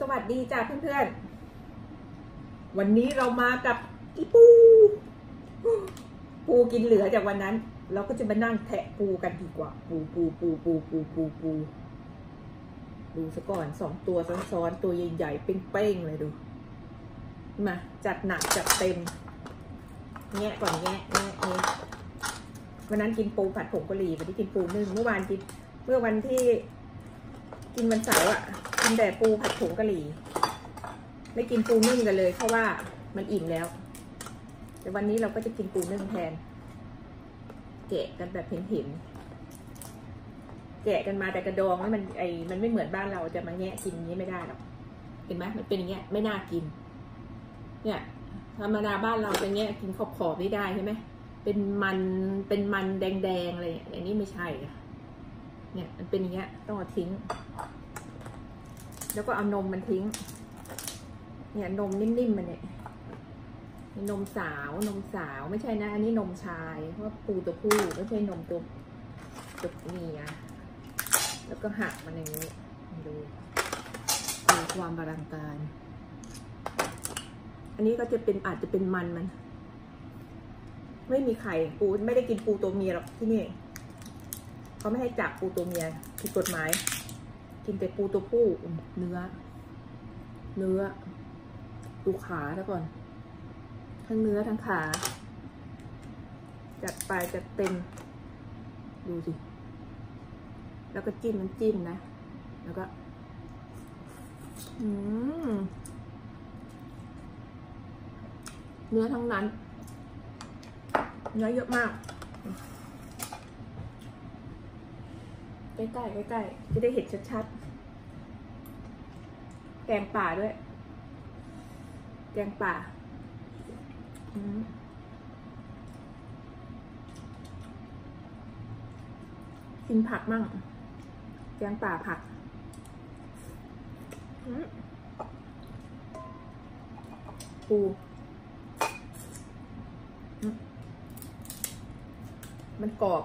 สวัสดีจ้าเพื่อนๆ วันนี้เรามากับอีปู ปูกินเหลือจากวันนั้น เราก็จะมานั่งแทะปูกันดีกว่า ปูปูปูปูปูปูปูดูซะก่อนสองตัวซ้อนๆตัวใหญ่ๆเป้งๆเลยดู มาจัดหนักจัดเต็มแงะก่อนแงะแงะแงะวันนั้นกินปูผัดผงกะหรี่วันนี้กินปูนึ่งเมื่อวานกินเมื่อวันที่ กินวันเสาร์อะ กินแต่ปูผัดผงกะหรี่ ไม่กินปูนึ่งกันเลย เพราะว่ามันอิ่มแล้ว แต่วันนี้เราก็จะกินปูนึ่งแทน แกะกันแบบเห็นๆแกะกันมาแต่กระดองมันไอมันไม่เหมือนบ้านเราจะมาแงะกินอย่างนี้ไม่ได้หรอกเห็นไหมมันเป็นอย่างเงี้ยไม่น่ากิน เนี่ยธรรมดาบ้านเราจะแงะกินขอบขอบไม่ได้ใช่ไหมเป็นมันเป็นมันแดงๆอะไรอย่างนี้ไม่ใช่อะ เนี่ยมันเป็นอย่างเงี้ยต้องเอาทิ้ง แล้วก็เอานมมันทิ้ง เนี่ยนมนิ่มๆมันเนี่ยนมสาวนมสาวไม่ใช่นะ อันนี้นมชายเพราะปูตัวผู้ไม่ใช่นมตัวตัวเมียแล้วก็หักมันอย่างนี้ดูดูความบาลังการ อันนี้ก็จะเป็นอาจจะเป็นมันมัน ไม่มีไข่ปูไม่ได้กินปูตัวเมียหรอกที่นี่ เขาไม่ให้จับปูตัวเมียผิดกฎหมาย กินแต่ปูตัวผู้เนื้อ เนื้อ ดูขาแล้วก่อน ทั้งเนื้อทั้งขา จัดไปจัดเต็ม ดูสิ แล้วก็จิ้มน้ำจิ้มนะ แล้วก็ อืมเนื้อทั้งนั้น เนื้อเยอะมาก ใก ล้ๆใกล้ๆจะได้เห็นชัดๆ แกงป่าด้วย แกงป่ากินผักมั่ง แกงป่าผักปูมันกรอบ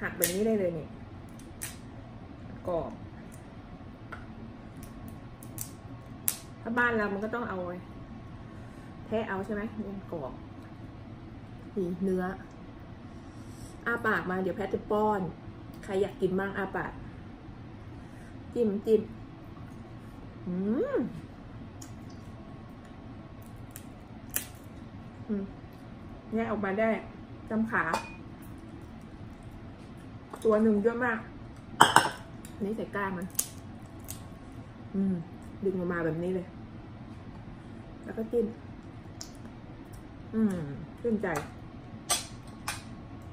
หักแบบนี้ได้เลยเนี่ยกรอบ ถ้าบ้านเรามันก็ต้องเอาแทะเอาใช่ไหมเนี่ยกรอบนี่เนื้ออาปากมาเดี๋ยวแพทจะป้อน ใครอยากกินบ้างอาปาก จิ้มจิ้มอืมแยกออกมาได้จำขา ตัวหนึ่งเยอะมาก นี่ใส่ก้ามัน อืม ดึงออกมาแบบนี้เลย แล้วก็จิ้ม อืมชื่นใจ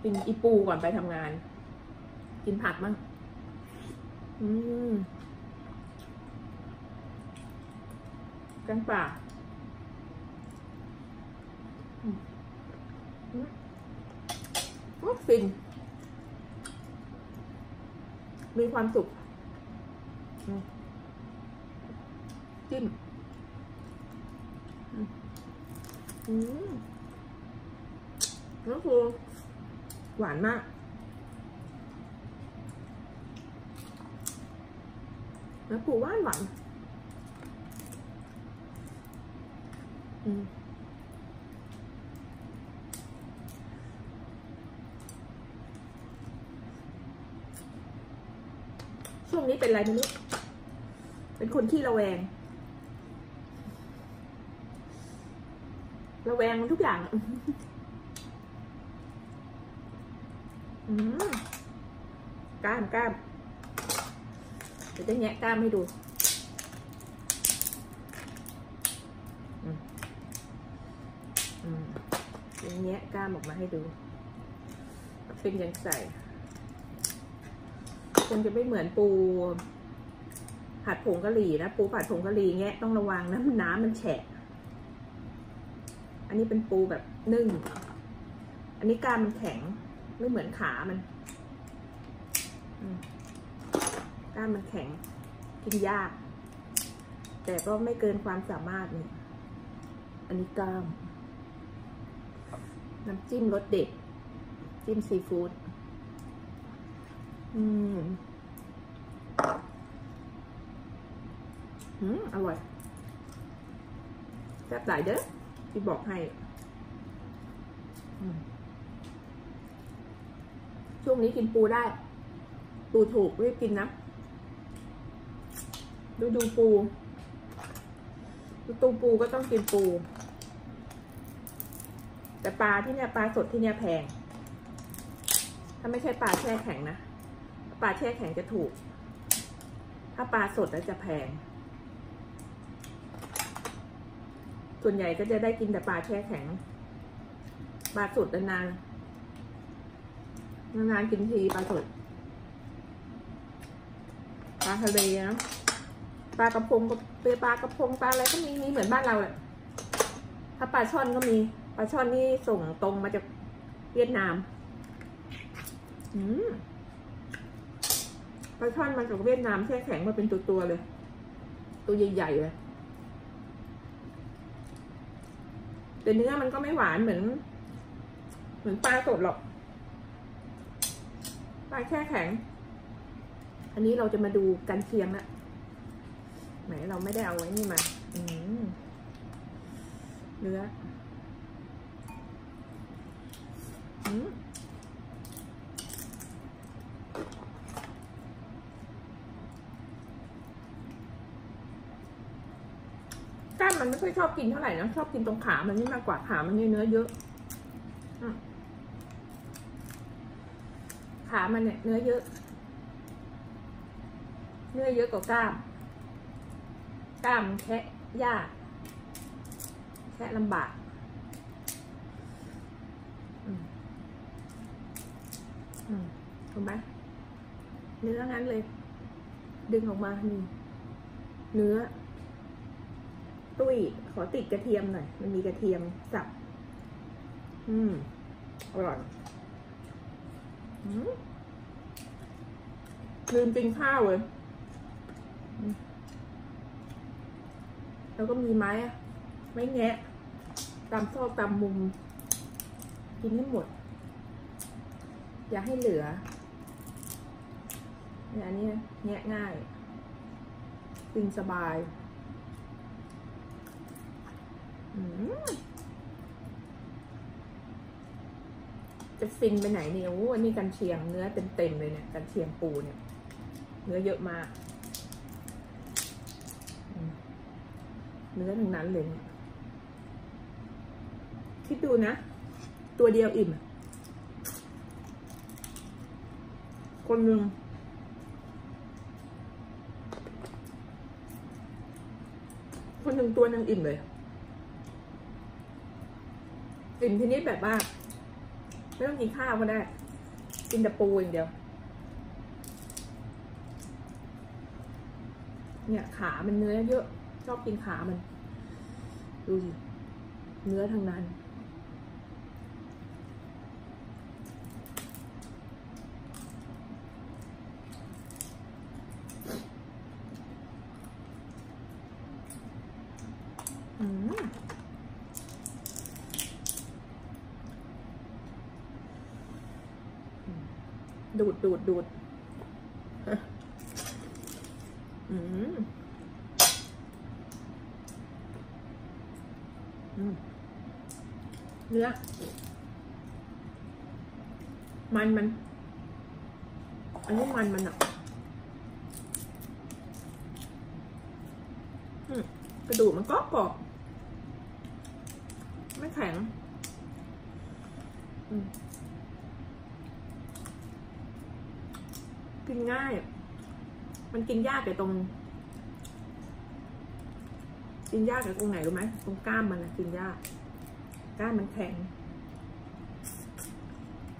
กินอีปูก่อนไปทำงาน กินผักมั้งอืมกันป่าฟิน มีความสุขจิ้มอืมก็คือหวานมาก แล้วปูหวานหวานอืมช่วง นี้เป็นอะไรไม่รู้เป็นคนที่ระแวง ระแวงทุกอย่างกล้ามกล้ามเดี๋ยวจะแงะกล้ามให้ดูอืมอืมแงะกล้ามออกมาให้ดู เป็นยังใส่ คงจะไม่เหมือนปู ผัดผงกะหรี่นะปูผัดผงกะหรี่แงะต้องระวังนะน้ำมันแฉะ อันนี้เป็นปูแบบนึ่ง อันนี้ก้ามมันแข็งไม่เหมือนขามันกล้ามมันแข็งกินยาก แต่ก็ไม่เกินความสามารถนี่อันนี้กล้าม น้ำจิ้มรสเด็ด จิ้มซีฟู้ด อืมอืมอร่อยแซ่บหลายเด้อที่บอกให้ช่วงนี้กินปูได้ ปูถูกรีบกินนะ ดูดูปูดูตูปูก็ต้องกินปู แต่ปลาที่เนี่ยปลาสดที่เนี่ยแพง ถ้าไม่ใช่ปลาแช่แข็งนะ ปลาแช่แข็งจะถูก ถ้าปลาสดแล้วจะแพง ส่วนใหญ่ก็จะได้กินแต่ปลาแช่แข็ง ปลาสดนานๆนานๆกินทีปลาสด ปลาทะเลนะปลากระพงกับปลากระพงปลาอะไรก็มีมีเหมือนบ้านเราแหละ ถ้าปลาช่อนก็มี ปลาช่อนนี่ส่งตรงมาจากเวียดนาม อืม ปลาช่อนมาจากเวียดนามแช่แข็งมาเป็นตัวๆเลย ตัวใหญ่ๆเลยแต่เนื้อมันก็ไม่หวานเหมือน เหมือนปลาสดหรอกปลาแช่แข็ง อันนี้เราจะมาดูกันเชียงละไหนเราไม่ได้เอาไว้นี่มาอืมเนื้อม กล้ามมันไม่ค่อยชอบกินเท่าไหร่นะชอบกินตรงขามันนี่มากกว่าขามันเนี่ยเนื้อเยอะขามันเนี่ยเนื้อเยอะ เนื้อเยอะกว่ากล้าม กล้ามแค่ยากแค่ลำบากอืมอืมถูกไหมเนื้องั้นเลย ดึงออกมานี่เนื้อ ตุ้ย ขอติดกระเทียมหน่อย มันมีกระเทียมสับ อืม อร่อยอืมลืมกินข้าวเลย แล้วก็มีไม้อะไม่แงะ ตามซอกตามมุม กินให้หมด อย่าให้เหลือเนี่ยอันนี้แงะง่ายกินสบาย จะฟินไปไหนเนี่ยโอ้อันนี้กันเชียงเนื้อเต็มๆเลยเนี่ย กันเชียงปูเนี่ย เนื้อเยอะมาก เนื้อทั้งนั้นเลยเนี่ยคิดดูนะ ตัวเดียวอิ่ม คนหนึ่งคนหนึ่งตัวหนึ่งอิ่มเลย อิ่ มทีนี้แบบว่า ไม่ต้องกินข้าวก็ได้ กินแต่ปูอย่างเดียว เนี่ยขามันเนื้อเยอะ ชอบกินขามัน ดูสิเนื้อทางนั้น อืม ดูดดูดดูดอืมอืมเนื้อ มันมัน อันนี้มันมันอะกระดูกมันก็กรอบไม่แข็ง อืม กินง่าย มันกินยากแต่ตรง กินยากแต่ตรงไหนรู้ไหมตรงกล้ามมันนะกินยากกล้ามมันแข็ง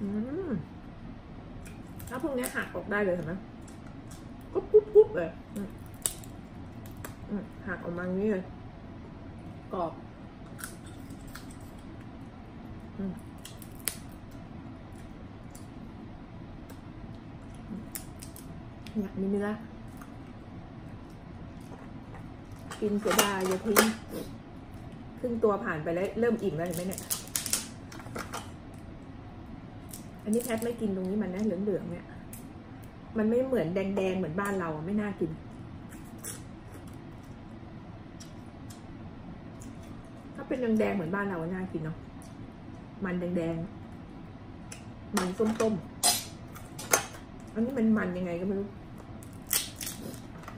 อืมแล้วพวกนี้หักออกได้เลยเห็นไหมก็ปุ๊บปุ๊บเลยหักออกมางี้เลยกรอบ อืม เนี่ยมีเนื้อกินเสียดายอย่าทิ้งครึ่งตัวผ่านไปแล้วเริ่มอิ่มแล้วเห็นไหมเนี่ย อันนี้แพทไม่กินตรงนี้มันนะเหลืองๆเนี่ย มันไม่เหมือนแดงๆเหมือนบ้านเราไม่น่ากินอเป็นแดงๆเหมือนบ้านเราน่ากินเนาะ มันแดงๆ มันส้มๆ อันนี้มันมันยังไงก็ไม่รู้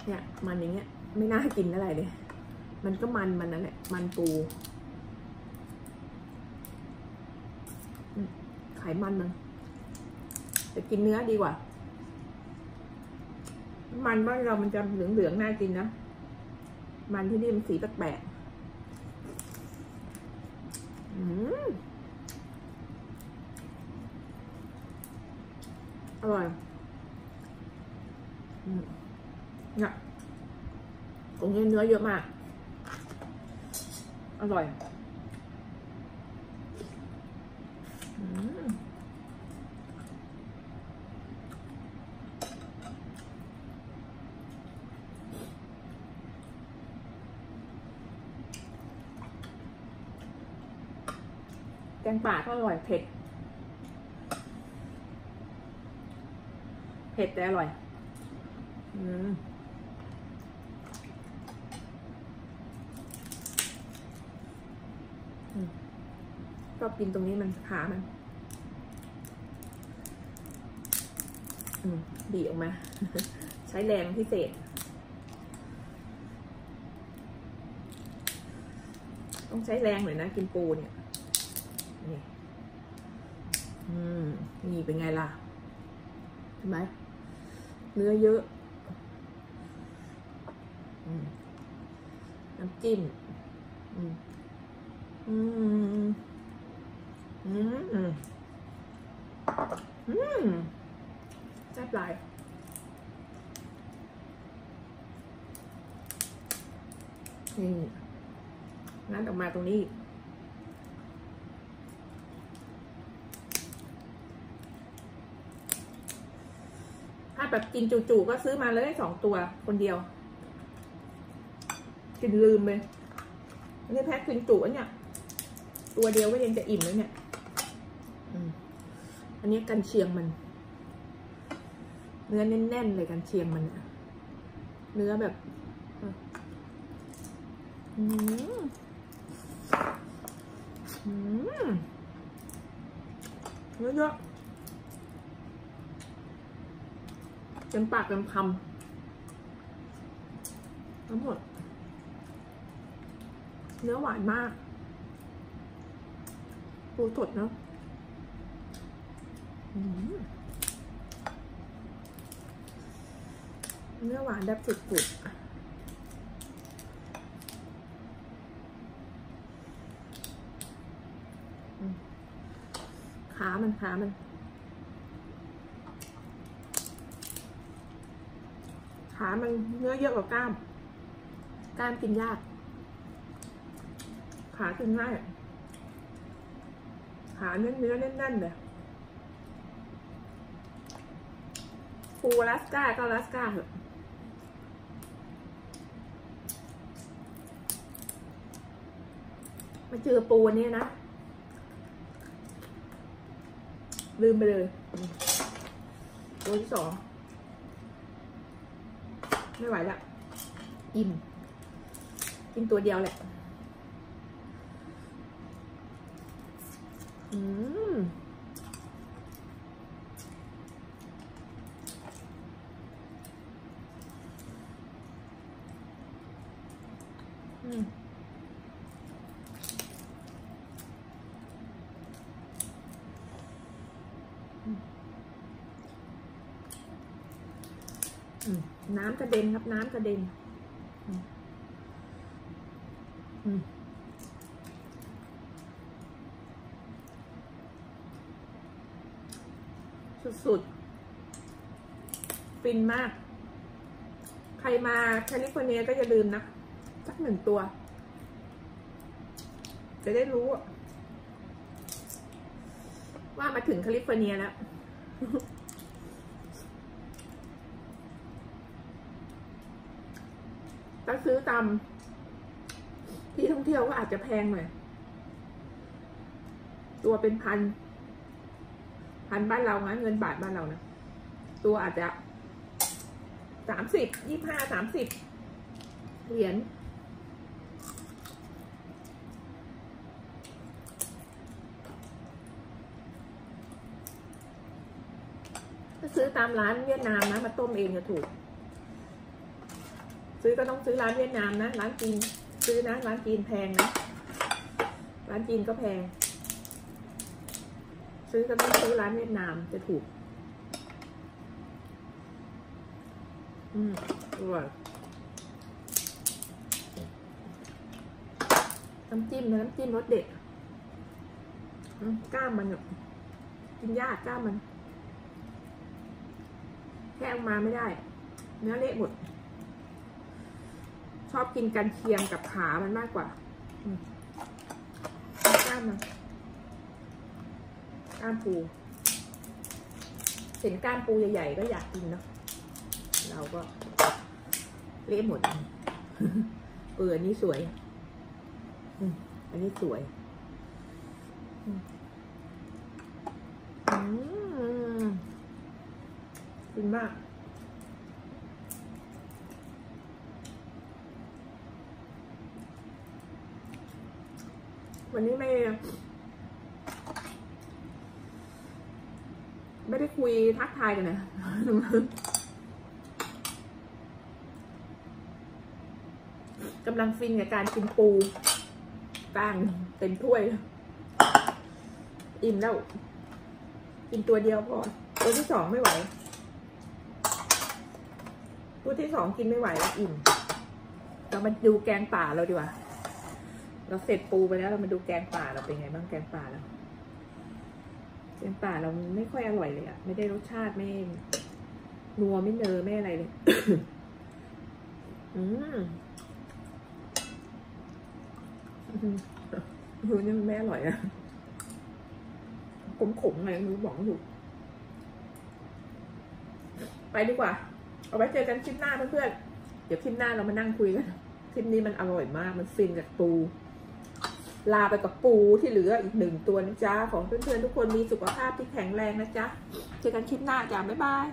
เนี่ยมันอย่างเงี้ยไม่น่ากินอะไรเลยมันก็มันมันนั่นแหละ มันปูไขมันมันแต่กินเนื้อดีกว่า มันบ้านเรามันจะเหลืองๆน่ากินนะ มันที่นี่มันสีแปลกๆอืมอร่อยอืม เนี่ยตรงนี้เนื้อเยอะมาก อร่อยแกงป่าก็อร่อย เผ็ด เผ็ดแต่อร่อย อืม อืมชอบ กินตรงนี้มันขามันอืมดีออกมา ใช้แรงพิเศษ ต้องใช้แรงหน่อยนะ กินปูเนี่ยนี่อืมนี่เป็นไงล่ะเห็นไหมเนื้อเยอะอน้ำจิ้มอืมอืม อืมอืมแซ่บหลายนี่งั้นออกมาตรงนี้ ถ้าแบบกินจู่ๆก็ซื้อมาเลยสองตัวคนเดียว กินลืมเลยนนี้แพ็คกินจุอันเนี่ย ตัวเดียวก็ยังจะอิ่มแล้วเนี่ย นนี้กันเชียงมัน เนื้อแน่นๆเลยกันเชียงมันเนื้อแบบอืมอืมเนื้อเยอะเต็มปากเต็มคำทั้งหมด เนื้อหวานมาก ปูสดเนาะ เนื้อหวานแบบสุดๆอืมขามันขามันขามันเนื้อเยอะกว่ากล้าม กล้ามกินยาก ขากินง่าย ขาเนื้อเนื้อแน่นๆเลย ปูลาสก้าก็ลาสก้าเถอะมาเจอปูอันนี้นะ ลืมไปเลยตัวที่สอง ไม่ไหวละ อิ่ม กินตัวเดียวแหละ อืม น้ำกระเด็นครับ น้ำกระเด็นสุดๆ ฟินมาก ใครมาแคลิฟอร์เนียก็อย่าลืมนะสักหนึ่งตัว จะได้รู้ ว่ามาถึงแคลิฟอร์เนียแล้ว ถ้าซื้อตามที่ท่องเที่ยวก็อาจจะแพงหน่อย ตัวเป็นพัน พันบ้านเรานะเงินบาทบ้านเรานะ ตัวอาจจะสามสิบยี่ห้าสามสิบเหรียญซื้อตามร้านเวียดนามนะมาต้มเองจะถูก ซื้อก็ต้องซื้อร้านเวียดนามนะ ร้านจีนซื้อนะ ร้านจีนแพงนะ ร้านจีนก็แพง ซื้อก็ต้องซื้อร้านเวียดนามจะถูก อืมอร่อยน้ำจิ้มนะน้ำจิ้มรสเด็ดกล้ามมันแบบกินยากกล้ามมัน แค่เอามาไม่ได้ เนื้อเละหมด ชอบกินกันเชียงกับขามันมากกว่าอืมกล้ามมันกล้ามปูเห็นกล้ามปูใหญ่ๆก็อยากกินเนาะเราก็เละหมดเอออันนี้สวยอืมอันนี้สวยอืมอืมกินมาก วันนี้ไม่ไม่ได้คุยทักทายกันนะกำลังฟินกับการกินปูกลางเต็มถ้วยเลยอิ่มแล้ว กินตัวเดียวพอ ตัวที่สองไม่ไหว ตัวที่สองกินไม่ไหวแล้วอิ่มเรามาดูแกงป่าเราดีกว่า เราเสร็จปูไปแล้วเรามาดูแกงป่าเราเป็นไงบ้างแกงป่าเราแกงป่าเราไม่ค่อยอร่อยเลยอะไม่ได้รสชาติไม่นัวไม่เนอไม่อะไรเลย อืมอือนี่มันไม่อร่อยนะขมขมไงม่รู้บอกไม่ถูกไปดีกว่า เอาไว้เจอกันคลิปหน้าเพื่อนๆ เดี๋ยวคลิปหน้าเรามานั่งคุยกัน คลิปนี้มันอร่อยมาก มันฟินจากปู ลาไปกับปูที่เหลืออีกหนึ่งตัวนะจ๊ะ ของเพื่อนๆทุกคนมีสุขภาพที่แข็งแรงนะจ๊ะ เจอกันคลิปหน้าจ้ะ บ๊ายบาย